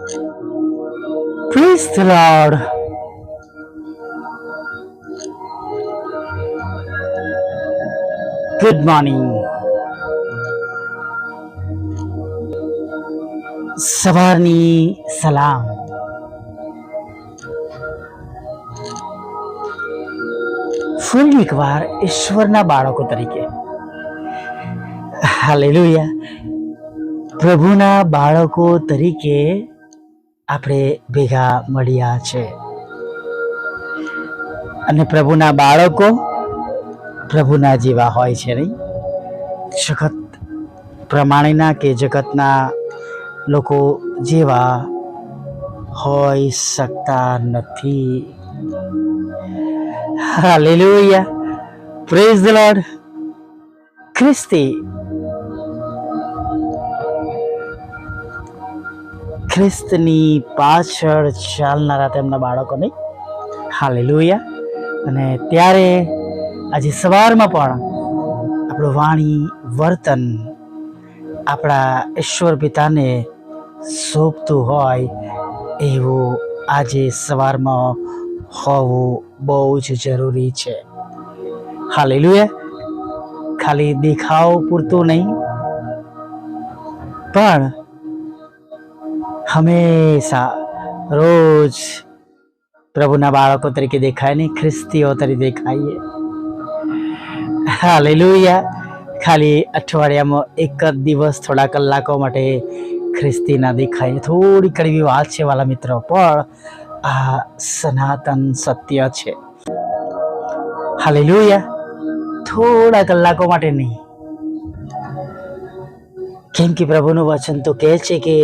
Praise the Lord. Good morning. સવારની સલામ ફરી એકવાર ઈશ્વરના બાળકો તરીકે હાલેલુયા પ્રભુના બાળકો તરીકે આપણે ભેગા મળ્યા છે. અને પ્રભુના બાળકો પ્રભુના જેવા હોય છે નહીં? જગત પ્રમાણેના કે જગતના લોકો જેવા હોઈ શકતા નથી? હા હાલેલુયા. પ્રેઝ ધ લોર્ડ ખ્રિસ્તી ખ્રિસ્તની પાછળ ચાલનારા તેમના બાળકોને હાલેલુયા. અને ત્યારે આજે સવારમાં પણ આપણું વાણી વર્તન આપણા ઈશ્વર પિતાને શોભતું હોય એવું આજે સવારમાં હોવું બહુ જ જરૂરી છે. હાલેલુયા. ખાલી દેખાવ પૂરતું નહીં. પણ હંમેશા રોજ પ્રભુના બાળકો તરીકે દેખાય નહીં ખ્રિસ્તીઓ તરીકે દેખાઈએ. હાલેલુયા. ખાલી અઠવાડિયામાં એક જ દિવસ થોડા કલાકો માટે ખ્રિસ્તી ના દેખાય. થોડી કડવી વાત છે વાલા મિત્રો, પણ આ સનાતન સત્ય છે. હાલેલુયા. થોડા કલાકો માટે નહીં. કેમ કે પ્રભુનું વચન તો કહે છે કે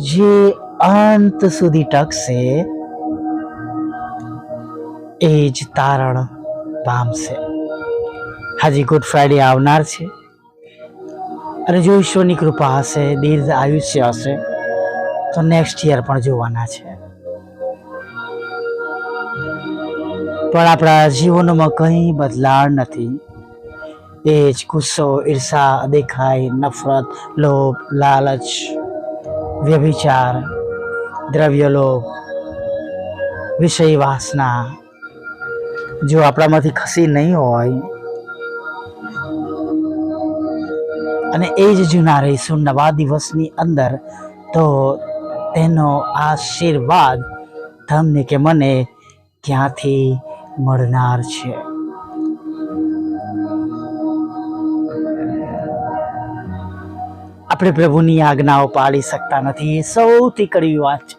જે અંત સુધી ટકશે, એ જ તારણ પામશે. હાજી, ગુડ ફ્રાઈડે આવનાર છે. અને જો ઈશ્વરની કૃપા હશે, દીર્ઘ આયુષ્ય હશે, તો નેક્સ્ટ યર પણ જોવાના છે. પણ આપણા જીવનોમાં કંઈ બદલાણ નથી. એ જ ગુસ્સો, ઈર્ષા, દેખાય, નફરત, લોભ, લાલચ વ્યભિચાર દ્રવ્ય લોભ વિષય વાસના જો આપણામાંથી ખસી નહીં હોય, અને એ જ જૂના રહીશું નવા દિવસની અંદર, તો તેનો આશીર્વાદ તમને કે મને ક્યાંથી મળનાર છે? આપણે પ્રભુની આજ્ઞાઓ પાળી શકતા નથી. સૌથી કડવી વાત છે.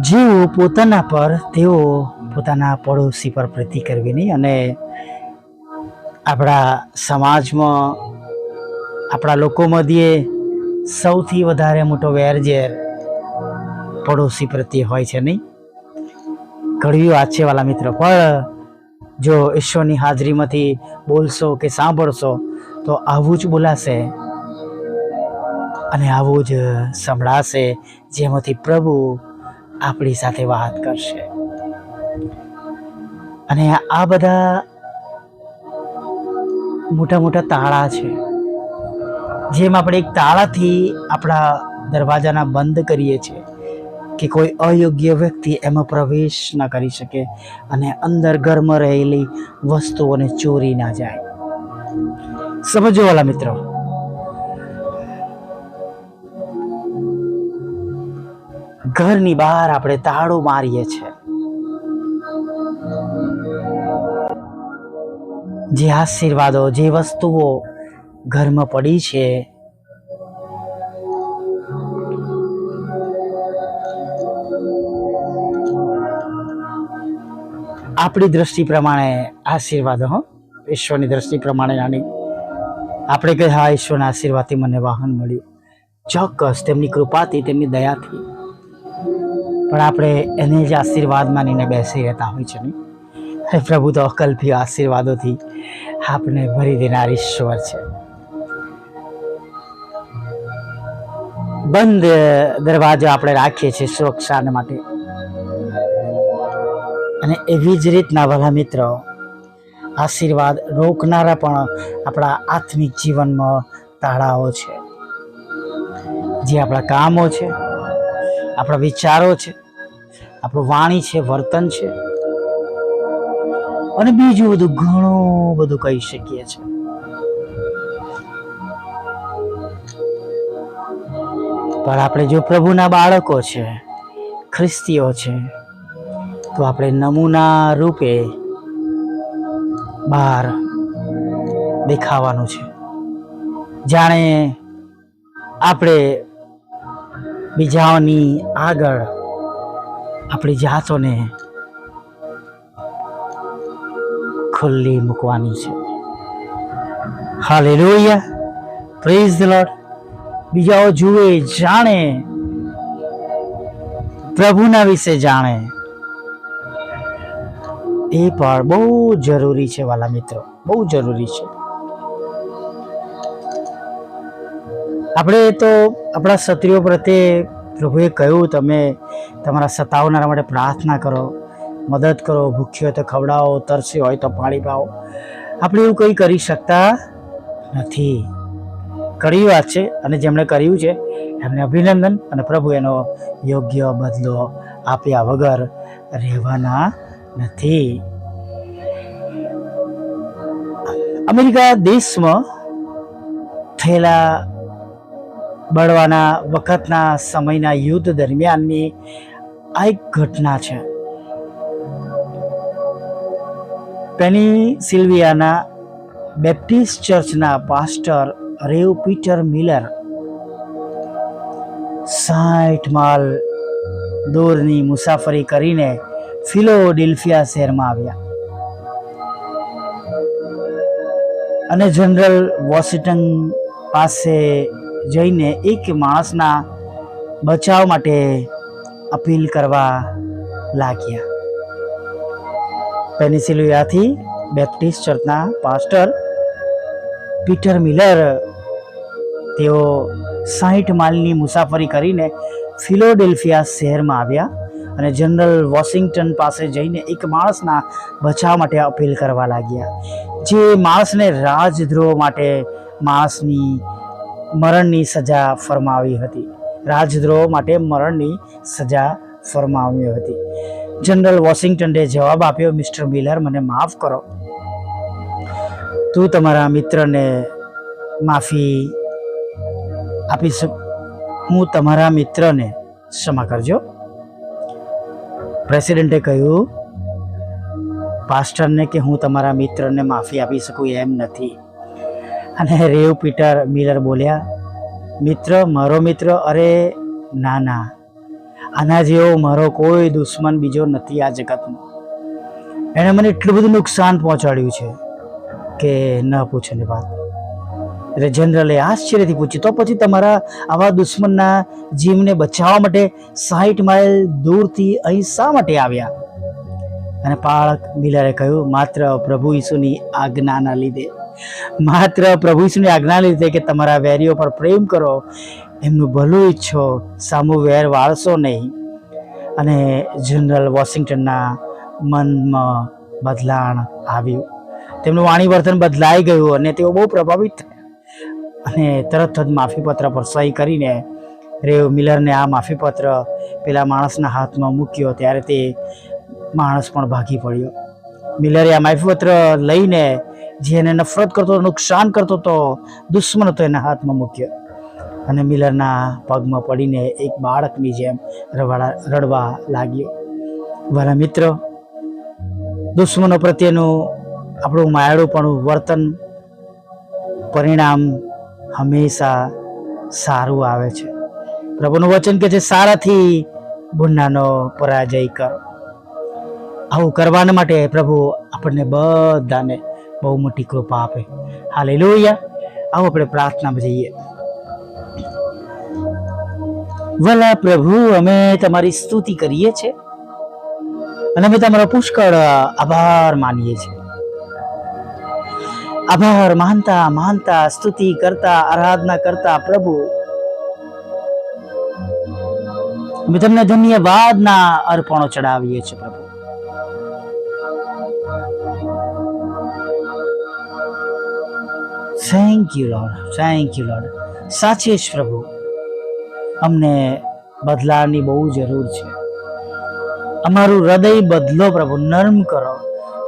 જેઓ પોતાના પર, તેઓ પોતાના પડોશી પર પ્રીતિ કરવી નહીં અને આપણા સમાજમાં, આપણા લોકો મધ્યે સૌથી વધારે મોટો વેરઝેર પડોશી પ્રત્યે હોય છે નહીં? કડવી વાત છે વાલા મિત્રો, પણ જો ઈશ્વરની હાજરીમાંથી બોલશો કે સાંભળશો, તો આવું જ બોલાશે અને આવું જ સંભળાશે, જેમાંથી પ્રભુ આપણી સાથે વાત કરશે. અને આ બધા મોટા મોટા તાળા છે, જેમ આપણે એક તાળાથી આપણા દરવાજાના બંધ કરીએ છીએ. કે કોઈ અયોગ્ય વ્યક્તિ એમાં પ્રવેશ ન કરી શકે અને અંદર ઘરમાં રહેલી વસ્તુઓને ચોરી ના જાય. સમજો વાલા મિત્રો. ઘરની બહાર આપણે તાળો મારીએ છીએ જે આશીર્વાદો, જે વસ્તુઓ ઘરમાં પડી છે આપણી દ્રષ્ટિ પ્રમાણે આશીર્વાદો, હો. ઈશ્વરની દ્રષ્ટિ પ્રમાણે નાની આપણે કહે, હા, ઈશ્વરના આશીર્વાદથી મને વાહન મળ્યું. ચોક્કસ, તેમની કૃપાથી, તેમની દયાથી. પણ આપણે એને જ આશીર્વાદ માનીને બેસી રહેતા હોય છે નહીં અને પ્રભુ, તો અકલ્પ્ય આશીર્વાદોથી આપને ભરી દેનાર ઈશ્વર છે. બંધ દરવાજો આપણે રાખીએ છીએ સુરક્ષાને માટે. અને એવી જ રીતના ભલા મિત્રો, આશીર્વાદ રોકનારા પણ આપણા આત્મિક જીવનમાં તાળાઓ છે. જે આપણા કામો છે, આપણા વિચારો છે, આપણું વાણી છે, વર્તન છે, અને બીજું બધું ઘણું બધું કહી શકીએ છીએ. પણ આપણે જો પ્રભુના બાળકો છે, ખ્રિસ્તીઓ છે તો આપણે નમૂના રૂપે બહાર દેખાવાનું છે. જાણે આપણે બીજાઓની આગળ આપણી જાતોને ખુલ્લી મૂકવાની છે. હાલેલુયા. પ્રેઝ ધ બીજાઓ જુએ, જાણે. પ્રભુના વિશે જાણે. એ પણ બહુ જરૂરી છે વાલા મિત્રો, બહુ જરૂરી છે. આપણે તો આપણા ક્ષત્રિયો પ્રત્યે પ્રભુએ કહ્યું, તમે તમારા સતાવનારા માટે પ્રાર્થના કરો, મદદ કરો, ભૂખ્યો હોય તો ખવડાવો, તરસ્યો હોય તો પાણી પાવો આપણે એવું કંઈ કરી શકતા નથી. કરી વાત છે અને જેમણે કર્યું છે, એમને અભિનંદન અને પ્રભુ એનો યોગ્ય બદલો આપ્યા વગર રહેવાના નથી. અમેરિકા દેશમાં થયેલા બળવાના વખતના સમયના યુદ્ધ દરમિયાનની આ એક ઘટના છે. પેનિસિલ્વિયાના બેપ્ટિસ્ટ ચર્ચના પાસ્ટર રેવ પીટર મિલર સાઠ માલ દૂરની મુસાફરી કરીને ફિલોડેલ્ફિયા શહેરમાં આવ્યા. અને જનરલ વોશિંગ્ટન પાસે જઈને એક માણસના બચાવ માટે અપીલ કરવા લાગ્યા. પેનિસિલિયાથી બેપ્ટિસ્ટ ચર્ચના પાસ્ટર પીટર મિલર તેઓ સાહીઠ માઇલની મુસાફરી કરીને ફિલોડેલ્ફિયા શહેરમાં આવ્યા. અને જનરલ વોશિંગ્ટન પાસે જઈને એક માણસના બચાવ માટે અપીલ કરવા લાગ્યા. જે માણસને રાજદ્રોહ માટે માણસની મરણની સજા ફરમાવી હતી. રાજદ્રોહ માટે મરણની સજા ફરમાવી હતી. જનરલ વોશિંગ્ટને જવાબ આપ્યો, મિસ્ટર મિલર, મને માફ કરો. તું તમારા મિત્રને માફી આપી શક હું તમારા મિત્રને ક્ષમા કરજો. પ્રેસિડેન્ટે કહ્યું, પાસ્ટરને કે હું તમારા મિત્રને માફી આપી શકું એમ નથી. અને રેવ પીટર મિલર બોલ્યા, મિત્ર, મારો મિત્ર, અરે, ના ના. આના જેવો મારો કોઈ દુશ્મન બીજો નથી આ જગતમાં એણે મને એટલું બધું નુકસાન પહોંચાડ્યું છે કે ન પૂછે વાત. એટલે જનરલે આશ્ચર્યથી પૂછ્યું, તો પછી તમારા આવા દુશ્મનના જીવને બચાવવા માટે સાઠ માઇલ દૂરથી અહીં શા માટે આવ્યા? અને પાળક મિલરે કહ્યું, માત્ર પ્રભુ ઈસુની આજ્ઞાના લીધે. માત્ર પ્રભુ ઈસુની આજ્ઞા લીધે કે તમારા વેરીઓ પર પ્રેમ કરો. એમનું ભલું ઈચ્છો, સામું વેર વાળશો નહીં. અને જનરલ વોશિંગ્ટનના મનમાં બદલાણ આવ્યું. તેમનું વાણી વર્તન બદલાઈ ગયું અને તેઓ બહુ પ્રભાવિત થયા. અને તરત જ માફીપત્ર પર સહી કરીને રેવ મિલરને આ માફીપત્ર પેલા માણસના હાથમાં મૂક્યો ત્યારે તે માણસ પણ ભાગી પડ્યો. મિલરે આ માફીપત્ર લઈને જે એને નફરત કરતો નુકસાન કરતો હતો, દુશ્મન હતો એના હાથમાં મૂક્યો. અને મિલરના પગમાં પડીને એક બાળકની જેમ રવાડા, રડવા લાગ્યો. વાલા મિત્રો, દુશ્મનો પ્રત્યેનું આપણું માયાળુપણું વર્તન પરિણામ હંમેશા સારું આવે છે. પ્રભુનું વચન કે છે, સારાથી ગુનાનો પરાજય કર. આવું કરવાના માટે પ્રભુ આપણને બધાને બહુ મોટી કૃપા આપે. હાલે લોહિયા આવો આપણે પ્રાર્થનામાં જઈએ વલા પ્રભુ, અમે તમારી સ્તુતિ કરીએ છીએ અને અમે તમારો પુષ્કળ આભાર માનીએ છીએ. આભાર માનતા માનતા સ્તુતિ કરતા, આરાધના કરતા પ્રભુ. અમે તમને ધન્યવાદના અર્પણો ચડાવીએ છીએ પ્રભુ. Thank you Lord thank you Lord સાચે જ પ્રભુ. અમને બદલાની બહુ જરૂર છે. અમારું હૃદય બદલો પ્રભુ, નર્મ કરો.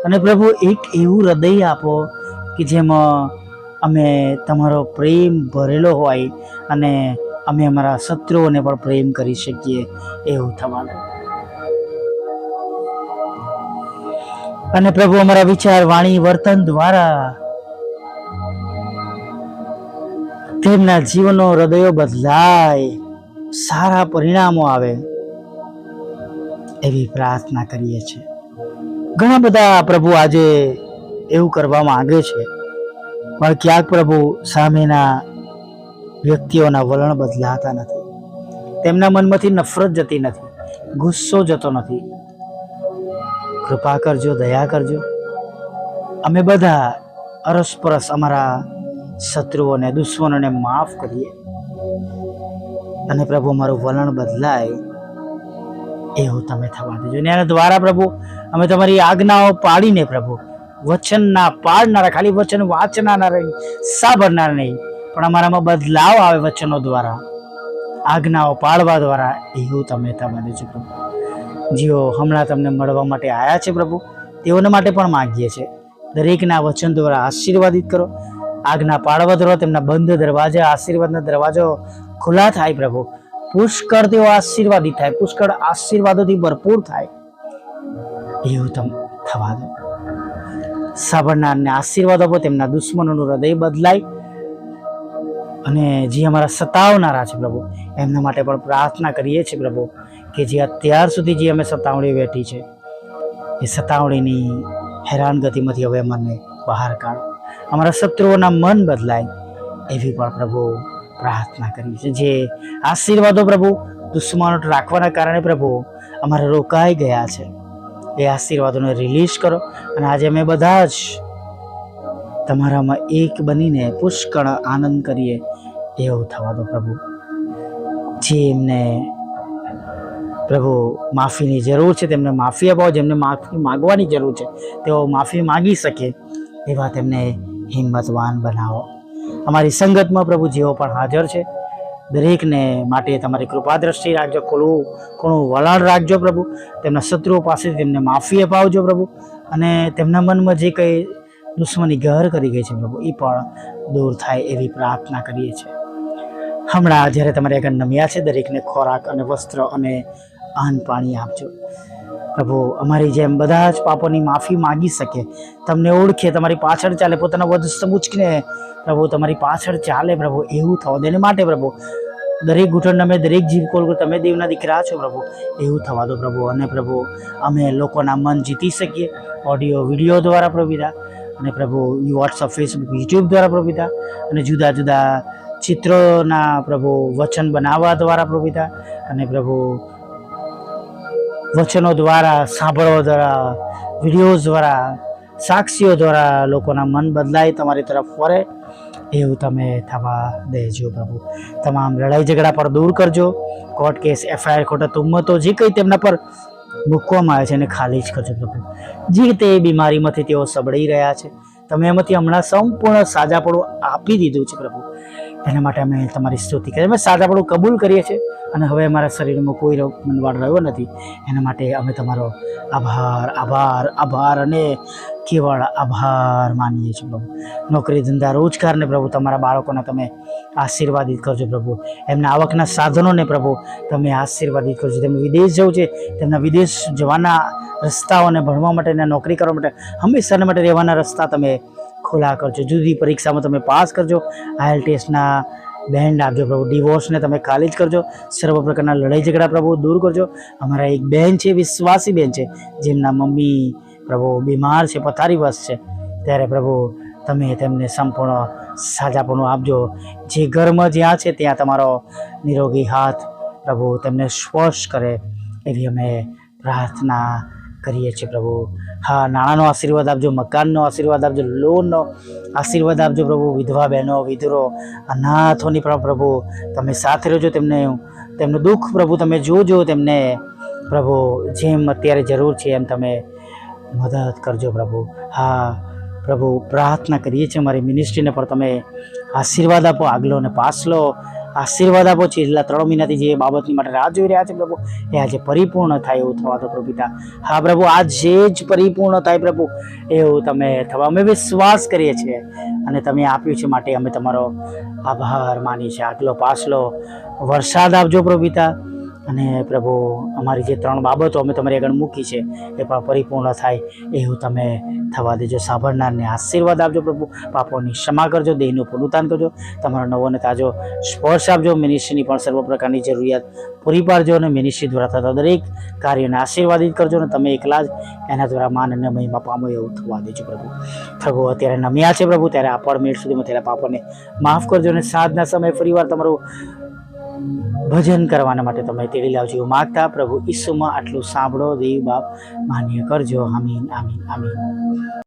અને પ્રભુ એક એવું હૃદય આપો કે જેમાં અમે તમારો પ્રેમ ભરેલો હોય અને અમે અમારા શત્રુઓને પણ પ્રેમ કરી શકીએ, એવું થવાનું. અને પ્રભુ, અમારા વિચાર, વાણી, વર્તન દ્વારા તેમના જીવનો હૃદયો બદલાય, સારા પરિણામો આવે એવી પ્રાર્થના કરીએ છીએ. ઘણા બધા પ્રભુ આજે એવું કરવા માંગે છે. પણ ક્યાંક પ્રભુ સામેના વ્યક્તિઓના વલણ બદલાતા નથી. તેમના મનમાંથી નફરત જતી નથી. ગુસ્સો જતો નથી. કૃપા કરજો, દયા કરજો. અમે બધા અરસપરસ અમારા શત્રુઓને, દુશ્મનોને માફ કરીએ. અને પ્રભુ મારું વલણ બદલાય એવું તમે થવા દેજો. એના દ્વારા પ્રભુ, અમે તમારી આજ્ઞાઓ પાડીને પ્રભુ વચન ના પાડનારા ખાલી વચન વાંચનારા નહીં સાંભળનાર નહીં. પણ અમારામાં બદલાવ આવે વચનો દ્વારા, આજ્ઞાઓ પાળવા દ્વારા, એવું તમે તમારે છો પ્રભુ. જેઓ, હમણાં તમને મળવા માટે આવ્યા છે પ્રભુ. તેઓના માટે પણ માગીએ છીએ દરેકના વચન દ્વારા આશીર્વાદિત કરો. આજ્ઞા પાળવા દ્વારા તેમના બંધ દરવાજા, આશીર્વાદના દરવાજો ખુલ્લા થાય પ્રભુ. પુષ્કળ તેઓ આશીર્વાદિત થાય. પુષ્કળ આશીર્વાદોથી ભરપૂર થાય. એવું તમે થવા દો. સાંભળનારને આશીર્વાદ આપો, તેમના દુશ્મનોનું હૃદય બદલાય અને જે અમારા સતાવનારા છે પ્રભુ, એમના માટે પણ પ્રાર્થના કરીએ છીએ પ્રભુ કે જે અત્યાર સુધી જે અમે સતાવણી વેઠી છે, એ સતાવણીની હેરાનગતિમાંથી હવે અમને બહાર કાઢો. અમારા શત્રુઓના મન બદલાય એવી પણ પ્રભુ પ્રાર્થના કરી છે જે આશીર્વાદો પ્રભુ, દુશ્મનો રાખવાના કારણે પ્રભુ અમારે રોકાઈ ગયા છે. એ આશીર્વાદોને રિલીઝ કરો. અને આજે અમે બધા જ તમારામાં એક બનીને પુષ્કળ આનંદ કરીએ એવું થવા દો પ્રભુ. જે એમને પ્રભુ માફીની જરૂર છે, તેમને માફી અપાવો. જેમને માફી માગવાની જરૂર છે, તેઓ માફી માગી શકે એવા તેમને હિંમતવાન બનાવો. અમારી સંગતમાં પ્રભુ જેઓ પણ હાજર છે. દરેકને માટે તમારી કૃપા દ્રષ્ટિ રાખજો ખોલું ખૂણું વલણ રાખજો પ્રભુ. તેમના શત્રુઓ પાસેથી તેમને માફી અપાવજો પ્રભુ. અને તેમના મનમાં જે કંઈ દુશ્મની ઘર કરી ગઈ છે પ્રભુ, એ પણ દૂર થાય એવી પ્રાર્થના કરીએ છીએ. હમણાં જ્યારે તમારે આગળ નમ્યા છે, દરેકને ખોરાક અને વસ્ત્ર અને અન્ન પાણી આપજો. પ્રભુ, અમારી જેમ બધા જ પાપોની માફી માગી શકે. તમને ઓળખે, તમારી પાછળ ચાલે, પોતાના વધ ઉચકીને પ્રભુ, તમારી પાછળ ચાલે, પ્રભુ, એવું થવા દે એને માટે, પ્રભુ. દરેક ઘૂંટણ અમે દરેક જીવ કોલ તમે દેવના દીકરા છો, પ્રભુ. એવું થવા દો, પ્રભુ. અને પ્રભુ, અમે લોકોના મન જીતી શકીએ. ઓડિયો, વીડિયો દ્વારા પ્રભુતા અને પ્રભુ વોટ્સઅપ, ફેસબુક, યુટ્યુબ દ્વારા પ્રભુતા અને જુદા જુદા ચિત્રોના પ્રભુ વચન બનાવવા દ્વારા પ્રભુતા અને પ્રભુ વચનો દ્વારા, સાંભળવા દ્વારા, વિડીયોઝ દ્વારા, સાક્ષીઓ દ્વારા લોકોના મન બદલાય, તમારી તરફ ફરે એવું તમે થવા દેજો પ્રભુ. તમામ લડાઈ ઝઘડા પર દૂર કરજો. કોર્ટ કેસ, એફઆઈઆર ખોટા તુમ્મતો જે કંઈ તેમના પર મૂકવામાં આવે છે એને ખાલી જ કરજો પ્રભુ. જે તે બીમારીમાંથી તેઓ સબળી રહ્યા છે, તમે એમાંથી હમણાં સંપૂર્ણ સાજાપણું આપી દીધું છે પ્રભુ. એના માટે અમે તમારી સ્તુતિ કરીએ. અમે સાજાપણું કબૂલ કરીએ છીએ. અને હવે અમારા શરીરમાં કોઈ રોગ મનવાડ રહ્યો નથી. એના માટે અમે તમારો આભાર આભાર આભાર અને કેવળ આભાર માનીએ છીએ પ્રભુ. નોકરી ધંધા રોજગારને પ્રભુ તમારા બાળકોને તમે આશીર્વાદિત કરજો પ્રભુ. એમના આવકના સાધનોને પ્રભુ તમે આશીર્વાદિત કરજો. તેમને વિદેશ જવું છે, તેમના વિદેશ જવાના રસ્તાઓને ભણવા માટે અને નોકરી કરવા માટે હંમેશાને માટે રહેવાના રસ્તા તમે ખુલ્લા કરજો. જુદી પરીક્ષામાં તમે પાસ કરજો. આયલ ટેસ્ટના બેન્ડ આપજો પ્રભુ ડિવોર્સને તમે ખાલી જ કરજો, સર્વ પ્રકારના લડાઈ ઝઘડા પ્રભુ દૂર કરજો. અમારા એક બહેન છે, વિશ્વાસી બહેન છે, જેમના મમ્મી પ્રભુ બીમાર છે પથારીવશ છે. ત્યારે પ્રભુ તમે તેમને સંપૂર્ણ સાજાપણું આપજો. જે ઘરમાં જ્યાં છે, ત્યાં તમારો નિરોગી હાથ પ્રભુ તેમને સ્પર્શ કરે, એવી અમે પ્રાર્થના કરીએ છીએ પ્રભુ. હા, નાણાંનો આશીર્વાદ આપજો, મકાનનો આશીર્વાદ આપજો, લોનનો આશીર્વાદ આપજો પ્રભુ, વિધવા બહેનો, વિધુરો, અનાથોની પણ પ્રભુ, તમે સાથે રહેજો તેમને, તેમનું દુઃખ પ્રભુ તમે જોજો તેમને, પ્રભુ, જેમ અત્યારે જરૂર છે એમ તમે મદદ કરજો પ્રભુ. હા, પ્રભુ, પ્રાર્થના કરીએ છીએ મારી મિનિસ્ટ્રીને પણ તમે આશીર્વાદ આપો, આગલો અને પાછલો આશીર્વાદ આપો છેલ્લા ત્રણ મહિનાથી જે બાબતની માટે રાહ જોઈ રહ્યા છે પ્રભુ, એ આજે પરિપૂર્ણ થાય એવું થવા દો પ્રભુ પિતા હા પ્રભુ આજે જ પરિપૂર્ણ થાય પ્રભુ, એવું તમે થવા, અમે વિશ્વાસ કરીએ છીએ અને તમે આપ્યું છે માટે અમે તમારો આભાર માની છે આગલો પાછલો વરસાદ આપજો પ્રભુ પિતા અને પ્રભુ, અમારી જે ત્રણ બાબતો અમે તમારી આગળ મૂકી છે, એ પણ પરિપૂર્ણ થાય, એવું તમે થવા દેજો. સાંભળનારને આશીર્વાદ આપજો પ્રભુ. પાપોની ક્ષમા કરજો, દેહનું પુનરુત્થાન કરજો. તમારો નવો અને તાજો સ્પર્શ આપજો. મિનિસ્ટ્રીની પણ સર્વ પ્રકારની જરૂરિયાત પૂરી પાડજો અને મિનિસ્ટ્રી દ્વારા થતા દરેક કાર્યને આશીર્વાદિત કરજો અને તમે એકલા જ એના દ્વારા માન અને મહિમા પામો એવું થવા દેજો પ્રભુ. પ્રભુ, અત્યારે નમ્યા છે પ્રભુ. ત્યારે આ પળ મિનિટ સુધીમાં ત્યારે પાપોને માફ કરજો અને સાંજના સમયે ફરીવાર તમારું ભજન કરવાના માટે તમે તેડી લાવજો એવું માગતા પ્રભુ ઈસુમાં આટલું સાંભળો દેવ બાપ માન્ય કરજો. આમીન આમીન આમીન.